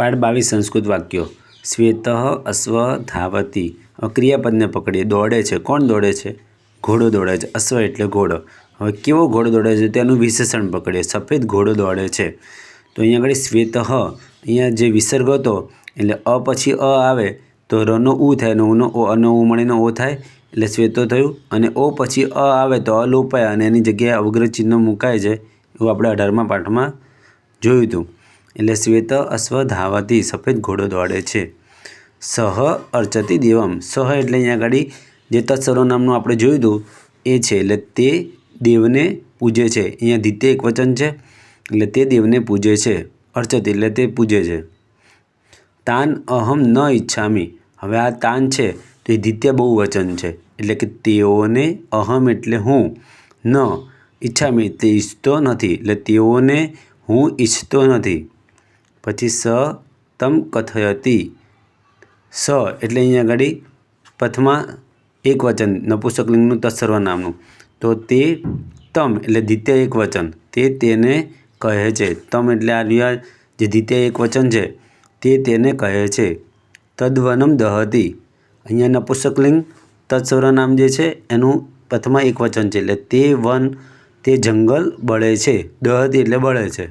પાઠ બાવીસ સંસ્કૃત વાક્યો. શ્વેત અશ્વ ધાવતી. ક્રિયાપદને પકડીએ. દોડે છે. કોણ દોડે છે? ઘોડો દોડે છે. અશ્વ એટલે ઘોડો. હવે કેવો ઘોડો દોડે છે? તેનું વિશેષણ પકડીએ. સફેદ ઘોડો દોડે છે. તો અહીંયા આગળ શ્વેત. અહીંયા જે વિસર્ગ હતો, એટલે અ પછી અ આવે, તો રનો ઉ થાય અને ઉનો ઓ. અનો ઉ મળીને ઓ થાય, એટલે શ્વેતો થયું. અને ઓ પછી અ આવે તો અ લોપાય અને એની જગ્યાએ અવગ્રહ ચિહ્ન મુકાય છે. એવું આપણે અઢારમા પાઠમાં જોયું હતું. એટલે શ્વેત અશ્વ ધાવાથી સફેદ ઘોડો દોડે છે. સહ અર્ચતી દેવમ. સહ એટલે અહીંયા આગળ જે તત્સરો નામનું આપણે જોયું હતું એ છે. એટલે તે દેવને પૂજે છે. અહીંયા ધીતે એક વચન છે. એટલે તે દેવને પૂજે છે. અર્ચતી એટલે તે પૂજે છે. તાન અહમ ન ઈચ્છામી. હવે આ તાન છે. તો એ દ્વિતીય બહુ વચન છે. એટલે કે તેઓને અહમ એટલે હું. ન ઈચ્છામી. તે ઈચ્છતો નથી. એટલે તેઓને હું ઈચ્છતો નથી. પછી સ તમ કથયતી. સ એટલે અહીંયા આગળ પ્રથમા એક વચન નપુસકલિંગનું તત્સર્વ નામનું તો તે તમ એટલે દ્વિતીય એક વચન. તે તેને કહે છે. તમ એટલે આ જે દ્વિતીય એક વચન છે, તે તેને કહે છે. તદ્વનમ દહતી. અહીંયા નપુસકલિંગ તત્સર્વ નામ જે છે, એનું પ્રથમા એક વચન છે. એટલે તે વન, તે જંગલ બળે છે. દહતી એટલે બળે છે.